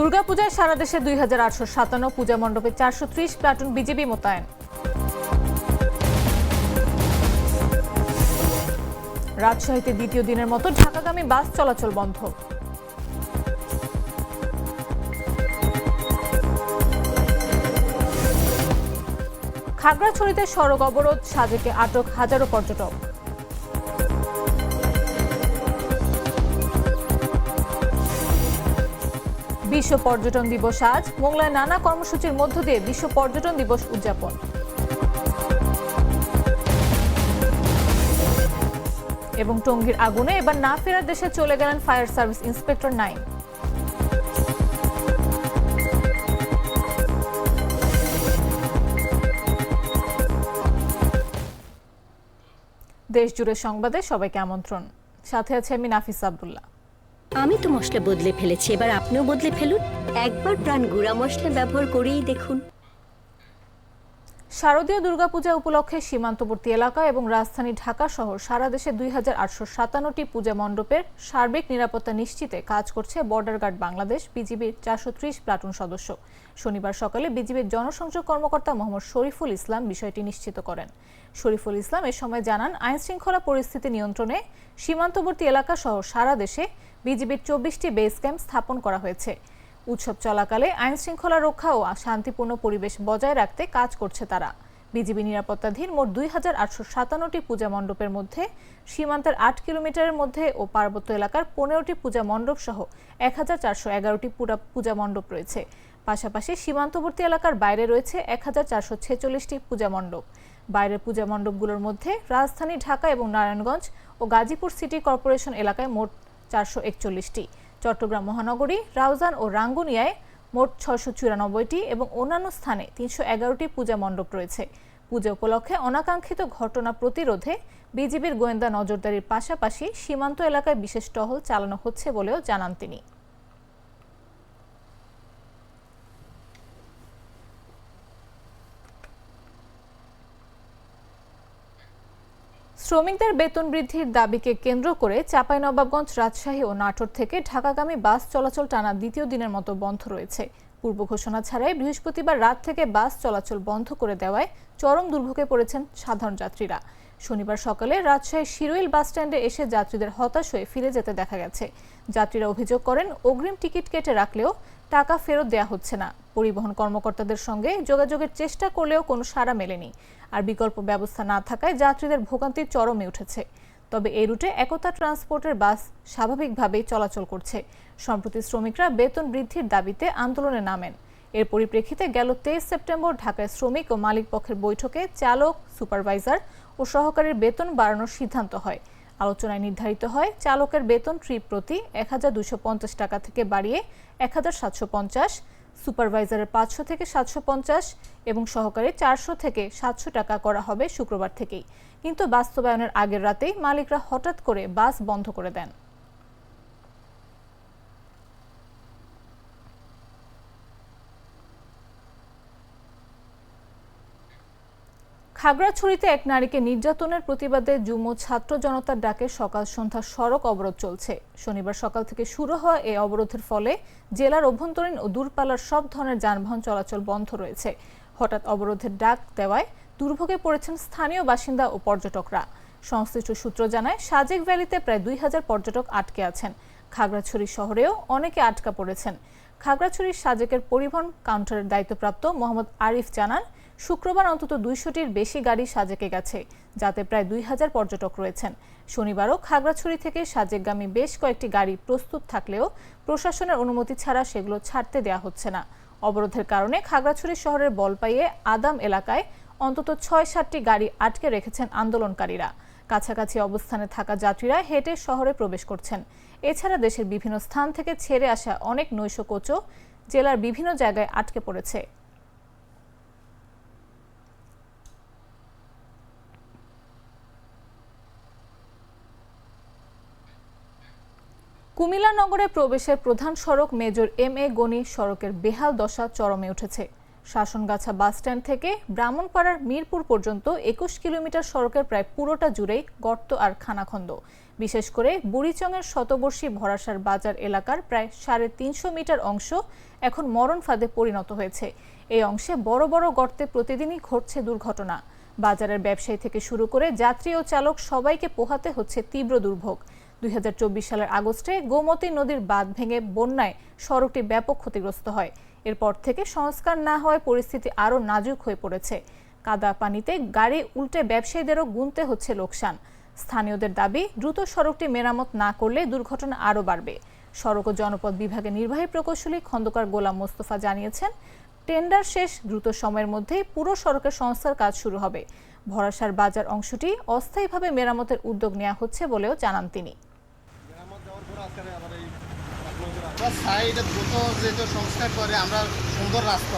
দুর্গাপূজায় সারা দেশে দুই হাজার আটশো সাতান্ন পূজা মণ্ডপে চারশো ত্রিশ প্লাটুন বিজেপি মোতায়েন। রাজশাহীতে দ্বিতীয় দিনের মতো ঢাকাগামী বাস চলাচল বন্ধ। খাগড়াছড়িতে সড়ক অবরোধ, সাজেকে আটক হাজারো পর্যটক। বিশ্ব পর্যটন দিবস আজ। মোংলায় নানা কর্মসূচির মধ্য দিয়ে বিশ্ব পর্যটন দিবস উদযাপন। এবং টঙ্গীর আগুনে এবার না ফেরার দেশে চলে গেলেন ফায়ার সার্ভিস ইন্সপেক্টর নাইম। দেশ জুড়ে সংবাদে সবাইকে আমন্ত্রণ। সাথে আছে আমি নাফিস আব্দুল্লাহ। আমি তো মশলা বদলে ফেলেছি এবার আপনিও বদলে ফেলুন। একবার প্রাণ গুঁড়া মশলা ব্যবহার করেই দেখুন। শারদীয় দুর্গাপূজা উপলক্ষে সীমান্তবর্তী এলাকা এবং রাজধানী ঢাকা সহ সারা দেশে দুই হাজার আটশো সাতান্নটি পূজা মণ্ডপের সার্বিক নিরাপত্তা নিশ্চিতে কাজ করছে বর্ডার গার্ড বাংলাদেশ বিজিবির চারশো ত্রিশ প্লাটুন সদস্য। শনিবার সকালে বিজিবির জনসংযোগ কর্মকর্তা মোহাম্মদ শরীফুল ইসলাম বিষয়টি নিশ্চিত করেন। শরীফুল ইসলাম এ সময় জানান আইন শৃঙ্খলা পরিস্থিতি নিয়ন্ত্রণে সীমান্তবর্তী এলাকা সহ সারা দেশে বিজিবির চব্বিশটি বেস ক্যাম্প স্থাপন করা হয়েছে। উৎসব চলাকালে আইন শৃঙ্খলা রক্ষা ও শান্তিপূর্ণ পরিবেশ বজায় রাখতে কাজ করছে তারা। বিজিবি নিরাপত্তাধীন মোট দুই হাজার আটশো সাতান্নটি পূজা মণ্ডপের মধ্যে, সীমান্তের আট কিলোমিটারের মধ্যে ও পার্বত্য এলাকার পনেরোটি পূজা মণ্ডপ সহ এক হাজার চারশো এগারোটি পূজা মণ্ডপ রয়েছে। পাশাপাশি সীমান্তবর্তী এলাকার বাইরে রয়েছে এক হাজার চারশো ছেচল্লিশটি পূজা মণ্ডপ। বাইরের পূজা মণ্ডপগুলোর মধ্যে রাজধানী ঢাকা এবং নারায়ণগঞ্জ ও গাজীপুর সিটি কর্পোরেশন এলাকায় মোট চারশো একচল্লিশটি। চট্টগ্রাম মহানগরী, রাউজান ও রাঙ্গুনিয়ায় মোট ছশো চুরানব্বইটি এবং অন্যান্য স্থানে তিনশো এগারোটি পূজা মণ্ডপ রয়েছে। পূজা উপলক্ষে অনাকাঙ্ক্ষিত ঘটনা প্রতিরোধে বিজিবির গোয়েন্দা নজরদারির পাশাপাশি সীমান্ত এলাকায় বিশেষ টহল চালানো হচ্ছে বলেও জানান তিনি। শ্রমিকদের বেতন বৃদ্ধির দাবিকে কেন্দ্র করে চাঁপাইনবাবগঞ্জ রাজশাহী ও নাটোর থেকে ঢাকাগামী বাস চলাচল টানা দ্বিতীয় দিনের মতো বন্ধ রয়েছে। পূর্ব ঘোষণা ছাড়াই বৃহস্পতিবার রাত থেকে বাস চলাচল বন্ধ করে দেওয়ায় চরম দুর্ভোগে পড়েছেন সাধারণ যাত্রীরা। শনিবার সকালে রাজশাহী শিরোইল বাস স্ট্যান্ডে এসে যাত্রীদের হতাশ হয়ে ফিরে যেতে দেখা গেছে। যাত্রীরা অভিযোগ করেন, অগ্রিম টিকিট কেটে রাখলেও টাকা ফেরত দেওয়া হচ্ছে না। পরিবহন কর্মকর্তাদের সঙ্গে যোগাযোগের চেষ্টা করলেও কোনো সাড়া মেলেনি। আর বিকল্প ব্যবস্থা না থাকায় যাত্রীদের ভোগান্তির চরমে উঠেছে। তবে এই রুটে একতা ট্রান্সপোর্টের বাস স্বাভাবিকভাবেই চলাচল করছে। সম্প্রতি শ্রমিকরা বেতন বৃদ্ধির দাবিতে আন্দোলনে নামেন। এর পরিপ্রেক্ষিতে গেল তেইশ সেপ্টেম্বর ঢাকায় শ্রমিক ও মালিক পক্ষের বৈঠকে চালক, সুপারভাইজার ও সহকারীর বেতন বাড়ানোর সিদ্ধান্ত হয়। আলোচনায় নির্ধারিত হয়, চালকের বেতন ট্রিপ প্রতি এক টাকা থেকে বাড়িয়ে এক হাজার সাতশো পঞ্চাশ সুপারভাইজারের পাঁচশো থেকে সাতশো পঞ্চাশ এবং সহকারে চারশো থেকে সাতশো টাকা করা হবে শুক্রবার থেকেই। কিন্তু বাস্তবায়নের আগের রাতেই মালিকরা হঠাৎ করে বাস বন্ধ করে দেন। খাগড়াছড়িতে এক নারীকে নির্যাতনের প্রতিবাদে যুম ছাত্র জনতার ডাকে সকাল সন্ধ্যা সড়ক অবরোধ চলছে। শনিবার সকাল থেকে শুরু হওয়া এই অবরোধের ফলে জেলার অভ্যন্তরীণ ও দূরপাল্লার সব ধরনের যানবাহন চলাচল বন্ধ রয়েছে। হঠাৎ অবরোধের ডাক দেওয়ায় দুর্ভোগে পড়েছেন স্থানীয় বাসিন্দা ও পর্যটকরা। সংশ্লিষ্ট সূত্র জানায়, সাজেক ভ্যালিতে প্রায় দুই হাজার পর্যটক আটকে আছেন। খাগড়াছড়ি শহরেও অনেকে আটকা পড়েছেন। খাগড়াছড়ির সাজেকের পরিবহন কাউন্টারের দায়িত্বপ্রাপ্ত মোহাম্মদ আরিফ জানান শুক্রবার অন্তত দুইশোটির বেশি গাড়ি সাজেকে গেছে, যাতে প্রায় দুই হাজার পর্যটক রয়েছেন। শনিবারও খাগড়াছড়ি থেকে সাজেকগামী বেশ কয়েকটি গাড়ি প্রস্তুত থাকলেও প্রশাসনের অনুমতি ছাড়া সেগুলো ছাড়তে দেওয়া হচ্ছে না। অবরোধের কারণে খাগড়াছড়ি শহরের বলপাইয়ে আদাম এলাকায় অন্তত ছয় সাতটি গাড়ি আটকে রেখেছেন আন্দোলনকারীরা। কাছাকাছি অবস্থানে থাকা যাত্রীরা হেঁটে শহরে প্রবেশ করছেন। এছাড়া দেশের বিভিন্ন স্থান থেকে ছেড়ে আসা অনেক নৈশ কোচও জেলার বিভিন্ন জায়গায় আটকে পড়েছে। কুমিল্লা নগরে প্রবেশের প্রধান সড়ক মেজর এম এ গনি সড়কের বেহাল দশা চরমে উঠেছে। শাসনগাছা বাসস্ট্যান্ড থেকে ব্রাহ্মণপাড়ার মিরপুর পর্যন্ত একুশ কিলোমিটার সড়কের প্রায় পুরোটা জুড়েই গর্ত আর খানাখন্দ। বিশেষ করে বুড়িচংয়ের শতবর্ষী ভরাসার বাজার এলাকার প্রায় সাড়ে তিনশো মিটার অংশ এখন মরণ ফাঁদে পরিণত হয়েছে। এই অংশে বড় বড় গর্তে প্রতিদিনই ঘটছে দুর্ঘটনা। বাজারের ব্যবসায়ী থেকে শুরু করে যাত্রী ও চালক সবাইকে পোহাতে হচ্ছে তীব্র দুর্ভোগ। দুই হাজার চব্বিশ সালের আগস্টে গোমতী নদীর বাঁধ ভেঙে বন্যায় সড়কটি ব্যাপক ক্ষতিগ্রস্ত হয়। এরপর থেকে সংস্কার না হওয়ায় পরিস্থিতি আরও নাজুক হয়ে পড়েছে। কাদা পানিতে গাড়ি উল্টে ব্যবসায়ীদেরও গুনতে হচ্ছে লোকসান। স্থানীয়দের দাবি, দ্রুত সড়কটি মেরামত না করলে দুর্ঘটনা আরও বাড়বে। সড়ক ও জনপদ বিভাগের নির্বাহী প্রকৌশলী খন্দকার গোলাম মোস্তফা জানিয়েছেন, টেন্ডার শেষ, দ্রুত সময়ের মধ্যেই পুরো সড়কের সংস্কার কাজ শুরু হবে। ভরাসার বাজার অংশটি অস্থায়ীভাবে মেরামতের উদ্যোগ নেওয়া হচ্ছে বলেও জানান তিনি। এটা দ্রুত যেহেতু সংস্কার করে, আমরা সুন্দর রাস্তা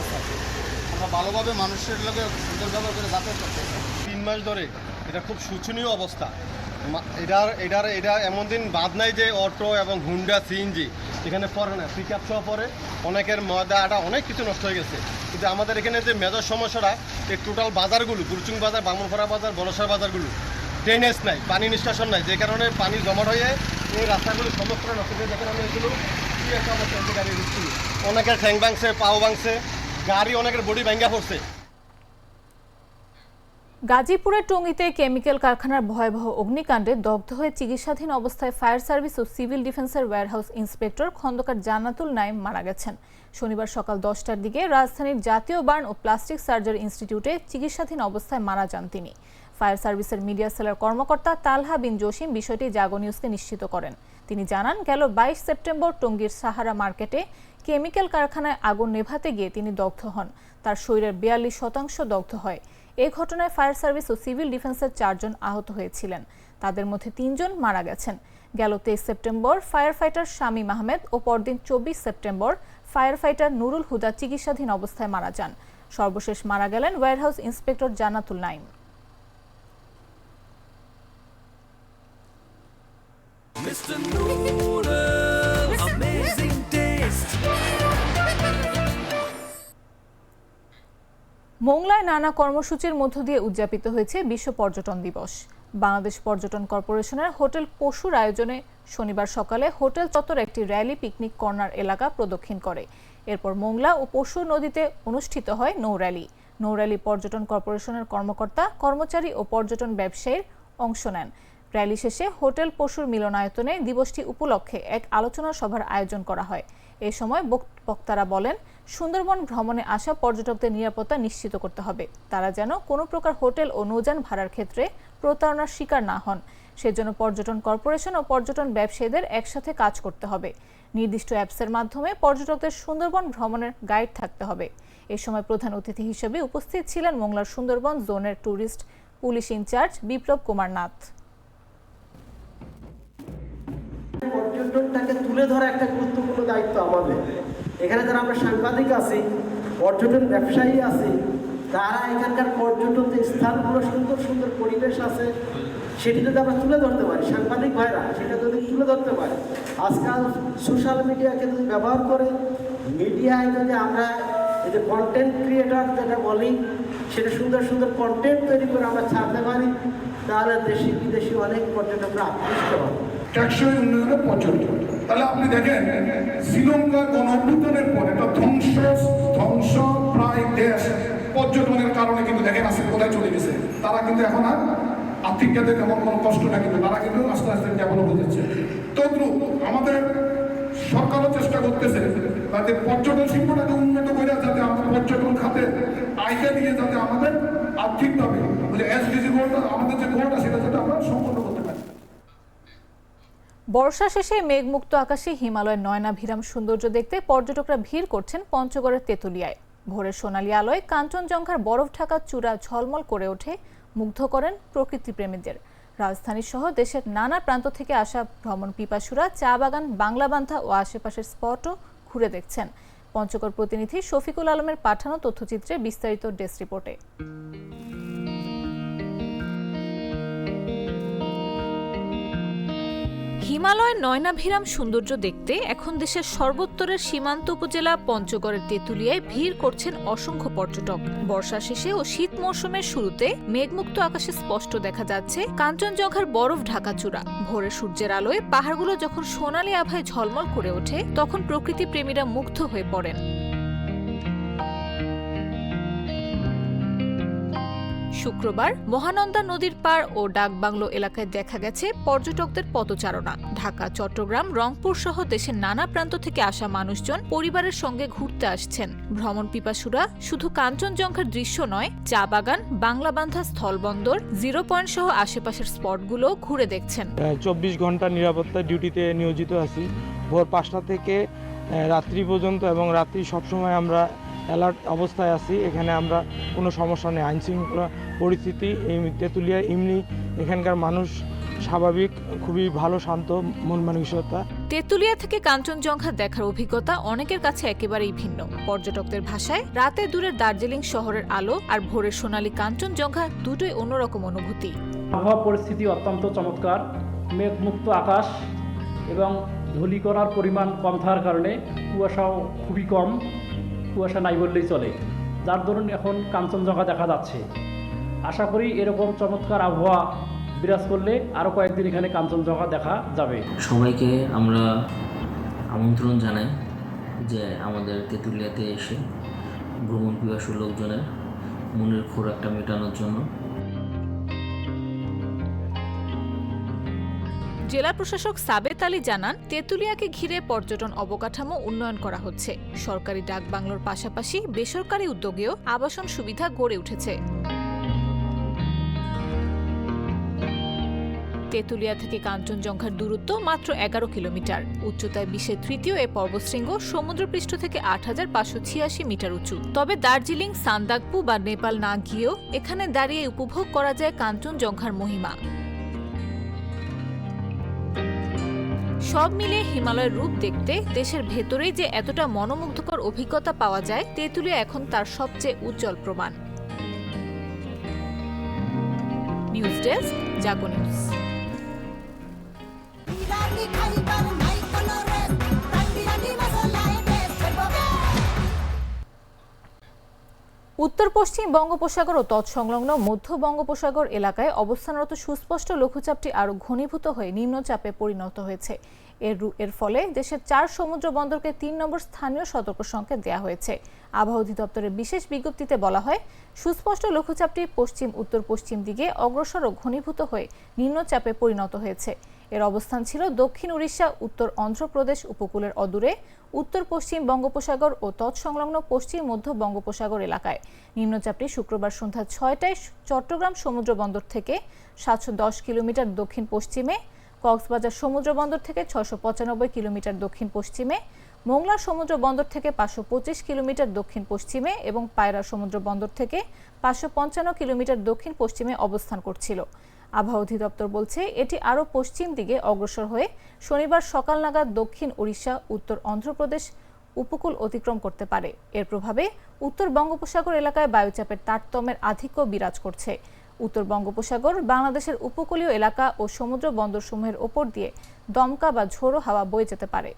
আমরা ভালোভাবে মানুষের লোকে সুন্দর করে যাতায়াত তিন মাস ধরে এটা খুব শোচনীয় অবস্থা। এটার এটার, এটা এমন দিন বাদ নাই যে অটো এবং হুন্ডা সিএনজি এখানে পড়ে না পিক আপ পরে। অনেকের ময়দা আটা অনেক কিছু নষ্ট হয়ে গেছে। কিন্তু আমাদের এখানে যে মেজর সমস্যাটা, এই টোটাল বাজারগুলো, গুরুচুং বাজার, বামনপাড়া বাজার, বনসার বাজারগুলো ড্রেনেজ নাই, পানি নিষ্কাশন নাই। যে কারণে পানি জমাট হয়ে এই রাস্তাগুলো সমস্ত নষ্ট আমি একটা অবস্থা গাড়ি দিচ্ছি। অনেকের ঠ্যাং ভাঙছে, পাও ভাঙছে, গাড়ি অনেকের বডি পড়ছে। গাজীপুরের টঙ্গীতে কেমিক্যাল কারখানার ভয়াবহ অগ্নিকাণ্ডে দগ্ধ হয়ে চিকিৎসাধীন অবস্থায় ফায়ার সার্ভিস ও সিভিল ডিফেন্সের ওয়্যারহাউস ইন্সপেক্টর খন্দকার জান্নাতুল নাইম মারা গেছেন। শনিবার সকাল দশটার দিকে রাজধানীর জাতীয় বার্ন ও প্লাস্টিক সার্জারি ইনস্টিটিউটে চিকিৎসাধীন অবস্থায় মারা যান তিনি। ফায়ার সার্ভিসের মিডিয়া সেলের কর্মকর্তা তালহা বিন জসিম বিষয়টি জাগো নিউজকে নিশ্চিত করেন। তিনি জানান, গেল বাইশ সেপ্টেম্বর টঙ্গীর সাহারা মার্কেটে কেমিক্যাল কারখানায় আগুন নেভাতে গিয়ে তিনি দগ্ধ হন। তার শরীরের বিয়াল্লিশ শতাংশ দগ্ধ হয়। এ ঘটনায় ফায়ার সার্ভিস ও সিভিল ডিফেন্সের চারজন আহত হয়েছিলেন। তাদের মধ্যে তিনজন মারা গেছেন। গেল তেইশ September fire fighter Shamim Ahmed ও পরদিন চব্বিশ September fire fighter Nurul Huda চিকিৎসাধীন অবস্থায় মারা যান। সর্বশেষ মারা গেলেন warehouse inspector Jannatul Naim Mr. Noodles, amazing taste. মোংলায় নানা কর্মসূচির মধ্য দিয়ে উদযাপিত হয়েছে বিশ্ব পর্যটন দিবস। বাংলাদেশ পর্যটন কর্পোরেশনের হোটেল পশুর আয়োজনে শনিবার সকালে হোটেল চত্বর একটি র্যালি পিকনিক কর্নার এলাকা প্রদক্ষিণ করে। এরপর মোংলা ও পশু নদীতে অনুষ্ঠিত হয় নৌ র্যালি। নৌ র্যালি পর্যটন কর্পোরেশনের কর্মকর্তা কর্মচারী ও পর্যটন ব্যবসায়ীর অংশ নেন। র্যালি শেষে হোটেল পশুর মিলনায়তনে দিবসটি উপলক্ষে এক আলোচনা সভার আয়োজন করা হয়। এ সময় বক- বক্তারা বলেন, সুন্দরবন ভ্রমণে আসা পর্যটকদের নিরাপত্তা নিশ্চিত করতে হবে। তারা যেন কোনো প্রকার হোটেল ও নৌযান ভাড়ার ক্ষেত্রে প্রতারণার শিকার না হন। সেজন্য পর্যটন কর্পোরেশন ও পর্যটন ব্যবসায়ীদের একসাথে কাজ করতে হবে। নির্দিষ্ট অ্যাপসের মাধ্যমে পর্যটকদের সুন্দরবন ভ্রমণের গাইড থাকতে হবে। এ সময় প্রধান অতিথি হিসেবে উপস্থিত ছিলেন মোংলার সুন্দরবন জোনের tourist police in charge Biplab Kumar Nath. তুলে ধরা একটা গুরুত্বপূর্ণ দায়িত্ব আমাদের। এখানে যারা আমরা সাংবাদিক আছি, পর্যটন ব্যবসায়ী আছি, তারা এখানকার পর্যটন যে স্থানগুলো সুন্দর সুন্দর পরিবেশ আছে। সেটি যদি আমরা তুলে ধরতে পারি, সাংবাদিক ভাইরা, সেটা যদি তুলে ধরতে পারি, আজকাল সোশ্যাল মিডিয়াকে যদি ব্যবহার করে মিডিয়ায় যদি আমরা এই যে কন্টেন্ট ক্রিয়েটার যেটা বলি, সেটা সুন্দর সুন্দর কন্টেন্ট তৈরি করে আমরা ছাড়তে পারি, তাহলে দেশি বিদেশি অনেক পর্যটকরা আকৃষ্ট হবে। টেকসই উন্নয়নের পর্যটন তাহলে আপনি দেখেন, শ্রীলঙ্কা গণ অভ্যুত্থানের পর একটা ধ্বংস ধ্বংস প্রায় দেশ। পর্যটনের কারণে কিন্তু দেখেন আজকে কোথায় চলে গেছে। তারা কিন্তু এখন আর আর্থিক খাতে তেমন কোনো কষ্ট না কিন্তু, তারা কিন্তু আস্তে আস্তে ডেভেলপ হতেছে তদ্রুপ আমাদের সরকারও চেষ্টা করতেছে যাতে পর্যটন শিল্পটাকে উন্নত করে যাতে আমরা পর্যটন খাতে আয়টা দিয়ে যাতে আমাদের আর্থিকভাবে এসডিজি গোলটা আমাদের যে গোলটা সেটা যাতে আমরা পারি বর্ষা শেষে মেঘমুক্ত আকাশে হিমালয়ের নয়নাভিরাম সৌন্দর্য দেখতে পর্যটকরা ভিড় করছেন পঞ্চগড়ের তেঁতুলিয়ায়। ভোরের সোনালী আলোয় কাঞ্চনজঙ্ঘার বরফ ঢাকা চূড়া ঝলমল করে ওঠে, মুগ্ধ করেন প্রকৃতিপ্রেমীদের। রাজধানী সহ দেশের নানা প্রান্ত থেকে আসা ভ্রমণ পিপাসুরা চা বাগান বাংলাবান্ধা ও আশেপাশের স্পটও ঘুরে দেখছেন। পঞ্চগড় প্রতিনিধি শফিকুল আলমের পাঠানো তথ্যচিত্রে বিস্তারিত ডেস্ক রিপোর্টে। হিমালয়ের নয়নাভিরাম সৌন্দর্য দেখতে এখন দেশের সর্বোত্তরের সীমান্ত উপজেলা পঞ্চগড়ের তেঁতুলিয়ায় ভিড় করছেন অসংখ্য পর্যটক। বর্ষা শেষে ও শীত মৌসুমের শুরুতে মেঘমুক্ত আকাশে স্পষ্ট দেখা যাচ্ছে কাঞ্চনজঙ্ঘার বরফ ঢাকা চূড়া ভোরে সূর্যের আলোয় পাহাড়গুলো যখন সোনালী আভায় ঝলমল করে ওঠে, তখন প্রকৃতি প্রেমীরা মুগ্ধ হয়ে পড়েন। শুক্রবার মহানন্দা নদীর পাড় ও ডাকবাংলো এলাকায় দেখা গেছে পর্যটকদের পদচারণা ঢাকা, চট্টগ্রাম, রংপুর সহ দেশের নানা প্রান্ত থেকে আসা মানুষজন পরিবারের সঙ্গে ঘুরতে আসছেন। ভ্রমণ পিপাসুরা শুধু কাঞ্চনজঙ্ঘার দৃশ্য নয়, চা বাগান বাংলাবান্ধা স্থলবন্দর, জিরো পয়েন্ট সহ আশেপাশের স্পটগুলো ঘুরে দেখছেন। চব্বিশ ঘণ্টা নিরাপত্তা ডিউটিতে নিয়োজিত আছি। ভোর পাঁচটা থেকে রাত্রি পর্যন্ত এবং রাত্রি সবসময় আমরা অ্যালার্ট অবস্থায় আছি। এখানে আমরা কোনো সমস্যা নেই। আইন শৃঙ্খলা পরিস্থিতি এই তেঁতুলিয়া এমনি এখানকার মানুষ স্বাভাবিক খুবই ভালো শান্ত মন মানসিকতা। তেঁতুলিয়া থেকে কাঞ্চনজঙ্ঘা দেখার অভিজ্ঞতা অনেকের কাছে একেবারেই ভিন্ন। পর্যটকদের ভাষায় রাতে দূরের দার্জিলিং শহরের আলো আর ভোরের সোনালী কাঞ্চনজঙ্ঘা দুটোই অন্যরকম অনুভূতি। আবহাওয়া পরিস্থিতি অত্যন্ত চমৎকার। মেঘমুক্ত আকাশ এবং ধূলি করার পরিমাণ কম থাকার কারণে কুয়াশাও খুবই কম। কুয়াশা নাই বললেই চলে। যার দরুন এখন কাঞ্চনজঙ্ঘা দেখা যাচ্ছে। আশা করি এরকম চমৎকার আবহাওয়া বিরাজ করলে আরও কয়েকদিন এখানে কাঞ্চনজঙ্ঘা দেখা যাবে। সবাইকে আমরা আমন্ত্রণ জানাই যে আমাদের তেঁতুলিয়াতে এসে ভ্রমণ পিপাসু লোকজনের মনের খোরাকটা মেটানোর জন্য। জেলা প্রশাসক সাবেত আলী জানান, তেঁতুলিয়াকে ঘিরে পর্যটন অবকাঠামো উন্নয়ন করা হচ্ছে। সরকারি ডাক বাংলোর পাশাপাশি বেসরকারি উদ্যোগেও আবাসন সুবিধা গড়ে উঠেছে। তেঁতুলিয়া থেকে কাঞ্চনজঙ্ঘার দূরত্ব মাত্র এগারো কিলোমিটার। উচ্চতায় বিশ্বের তৃতীয় এ পর্বতশৃঙ্গ সমুদ্রপৃষ্ঠ থেকে আট হাজার পাঁচশো ছিয়াশি মিটার উঁচু। তবে দার্জিলিং, সান্দাকপু বা নেপাল না গিয়েও এখানে দাঁড়িয়ে উপভোগ করা যায় কাঞ্চনজঙ্ঘার মহিমা। সব মিলে হিমালয়ের রূপ দেখতে দেশের ভেতরেই যে এতটা মনোমুগ্ধকর অভিজ্ঞতা পাওয়া যায় তেঁতুলিয়া এখন তার সবচেয়ে উজ্জ্বল প্রমাণ। News desk, Jago news. উত্তর, পশ্চিম বঙ্গোপসাগর ও তৎসংলগ্ন মধ্য বঙ্গোপসাগর এলাকায় অবস্থানরত সুস্পষ্ট লঘুচাপটি আরও ঘনীভূত হয়ে নিম্নচাপে পরিণত হয়েছে। এর এর ফলে দেশের চার সমুদ্র বন্দরকে তিন নম্বর স্থানীয় সতর্ক সংকেত দেওয়া হয়েছে। আবহাওয়া অধিদপ্তরের বিশেষ বিজ্ঞপ্তিতে বলা হয়, সুস্পষ্ট লঘুচাপটি পশ্চিম উত্তর পশ্চিম দিকে অগ্রসর ও ঘনীভূত হয়ে নিম্নচাপে পরিণত হয়েছে। এর অবস্থান ছিল দক্ষিণ উড়িষ্যা, উত্তর অন্ধ্রপ্রদেশ উপকূলের অদূরে, উত্তর পশ্চিম বঙ্গোপসাগর ও তৎসংলগ্ন পশ্চিম মধ্য বঙ্গোপসাগর এলাকায়। নিম্নচাপটি শুক্রবার সন্ধ্যা ছয়টায় চট্টগ্রাম সমুদ্র বন্দর থেকে সাতশো দশ কিলোমিটার দক্ষিণ পশ্চিমে, কক্সবাজার সমুদ্র বন্দর থেকে ছশো পঁচানব্বই কিলোমিটার দক্ষিণ পশ্চিমে, মোংলা সমুদ্র বন্দর থেকে পাঁচশো পঁচিশ কিলোমিটার দক্ষিণ পশ্চিমে এবং পায়রা সমুদ্র বন্দর থেকে পাঁচশো পঞ্চান্ন কিলোমিটার দক্ষিণ পশ্চিমে অবস্থান করছিল। আবহাওয়া অধিদপ্তর বলছে, এটি আরও পশ্চিম দিকে অগ্রসর হয়ে শনিবার সকাল নাগাদ দক্ষিণ ওড়িশা উত্তর অন্ধ্রপ্রদেশ উপকূল অতিক্রম করতে পারে। এর প্রভাবে উত্তর বঙ্গোপসাগর এলাকায় বায়ুচাপের তারতম্যের আধিক্য বিরাজ করছে। উত্তর বঙ্গোপসাগর বাংলাদেশের উপকূলীয় এলাকা ও সমুদ্র বন্দরসমূহের ওপর দিয়ে দমকা বা ঝোড়ো হাওয়া বয়ে যেতে পারে।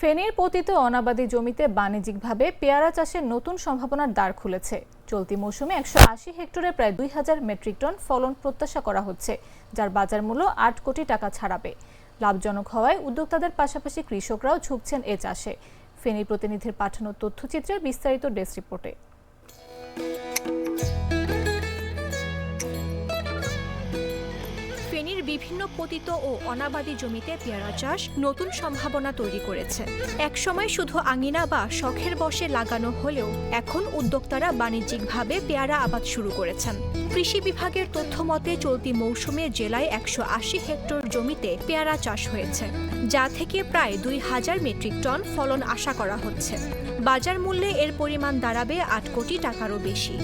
ফেনীর পতিত অনাবাদী জমিতে বাণিজ্যিকভাবে পেয়ারা চাষের নতুন সম্ভাবনার দ্বার খুলেছে। চলতি মৌসুমে একশো আশি হেক্টরে প্রায় দুই হাজার মেট্রিক টন ফলন প্রত্যাশা করা হচ্ছে, যার বাজার মূল্য আট কোটি টাকা ছাড়াবে। লাভজনক হওয়ায় উদ্যোক্তাদের পাশাপাশি কৃষকরাও ঝুঁকছেন এ চাষে। ফেনীর প্রতিনিধির পাঠানো তথ্যচিত্রের বিস্তারিত ডেস্ক রিপোর্টে। বিভিন্ন পতিত ও অনাবাদী জমিতে পেয়ারা চাষ নতুন সম্ভাবনা তৈরি করেছে। একসময় শুধু আঙিনা বা শখের বসে লাগানো হলেও এখন উদ্যোক্তারা বাণিজ্যিকভাবে পেয়ারা আবাদ শুরু করেছেন। কৃষি বিভাগের তথ্য মতে চলতি মৌসুমে জেলায় একশো আশি হেক্টর জমিতে পেয়ারা চাষ হয়েছে, যা থেকে প্রায় দুই হাজার মেট্রিক টন ফলন আশা করা হচ্ছে। বাজার মূল্যে এর পরিমাণ দাঁড়াবে আট কোটি টাকারও বেশি।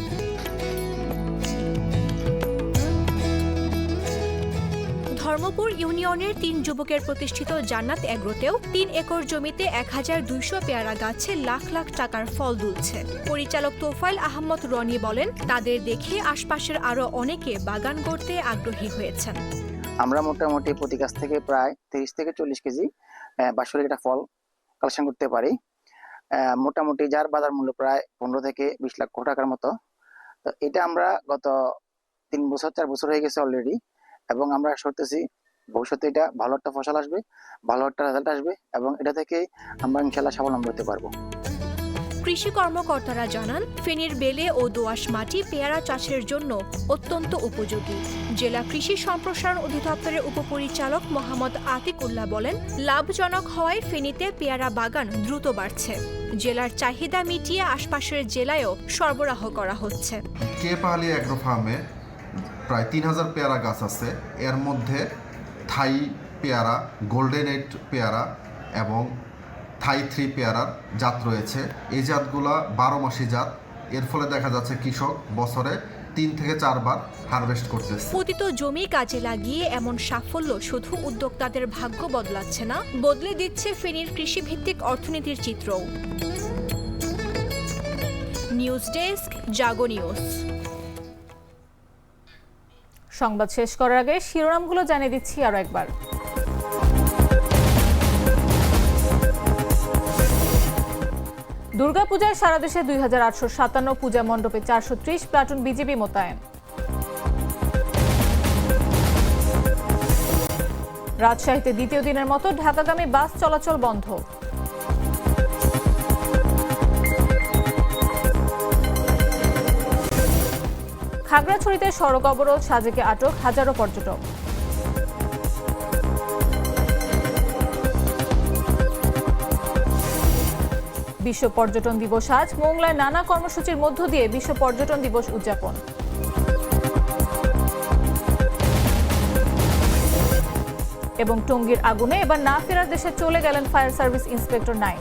ধর্মপুর ইউনিয়নের তিন যুবকের প্রতিষ্ঠিত জান্নাত এগ্রোতেও তিন একর জমিতে এক হাজার দুইশো পেয়ারা গাছে লাখ লাখ টাকার ফল দুলছে। পরিচালক তোফাইল আহমদ রনি বলেন, তাদের দেখে আশপাশের আরও অনেকে বাগান করতে আগ্রহী হয়েছেন। আমরা মোটামুটি প্রতি গাছ থেকে প্রায় তিরিশ থেকে চল্লিশ কেজি বাৎসরিক একটা ফল কালেকশন করতে পারি। মোটামুটি যার বাজার মূল্য প্রায় পনেরো থেকে বিশ লক্ষ টাকার মতো। তো এটা আমরা গত তিন বছর, চার বছর হয়ে গেছে অলরেডি এবং আমরা সরতেছি ভবিষ্যতে এটা ভালো একটা ফসল আসবে ভালো একটা রেজাল্ট আসবে এবং এটা থেকে আমরা ইনশাল্লাহ স্বাবলম্বী হতে পারব। কৃষি কর্মকর্তারা জানান ফেনীর বেলে ও দোআঁশ মাটি পেয়ারা চাষের জন্য অত্যন্ত উপযোগী। জেলা কৃষি সম্প্রসারণ অধিদপ্তরের উপপরিচালক মোহাম্মদ আতিক উল্লাহ বলেন লাভজনক হওয়ায় ফেনীতে পেয়ারা বাগান দ্রুত বাড়ছে। জেলার চাহিদা মিটিয়ে আশপাশের জেলায়ও সরবরাহ করা হচ্ছে। কে পাহালি অ্যাগ্রো ফার্মে প্রায় তিন হাজার পেয়ারা গাছ আছে। এর মধ্যে থাই পেয়ারা, গোল্ডেন এইট পেয়ারা এবং থাই থ্রি পেয়ারার জাত রয়েছে। এই জাতগুলা বারো মাসি জাত। এর ফলে দেখা যাচ্ছে কৃষক বছরে তিন থেকে চারবার হারভেস্ট করতেছে। পতিত জমি কাজে লাগিয়ে এমন সাফল্য শুধু উদ্যোক্তাদের ভাগ্য বদলাচ্ছে না, বদলে দিচ্ছে ফেনীর কৃষিভিত্তিক অর্থনীতির চিত্রও। News desk, Jago news. সংবাদ শেষ করার আগে শিরোনামগুলো জানিয়ে দিচ্ছি আরও একবার। দুর্গাপূজায় সারা দেশে দুই হাজার আটশো সাতান্ন পূজা মণ্ডপে চারশো ত্রিশ প্লাটুন বিজিবি মোতায়েন। রাজশাহীতে দ্বিতীয় দিনের মতো ঢাকাগামী বাস চলাচল বন্ধ। খাগড়াছড়িতে সড়ক অবরোধ, সাজেকে আটক হাজারো পর্যটক। বিশ্ব পর্যটন দিবস আজ। মোংলায় নানা কর্মসূচির মধ্য দিয়ে বিশ্ব পর্যটন দিবস উদযাপন। এবং টঙ্গীর আগুনে এবার না ফেরার দেশে চলে গেলেন ফায়ার সার্ভিস ইন্সপেক্টর নাইন।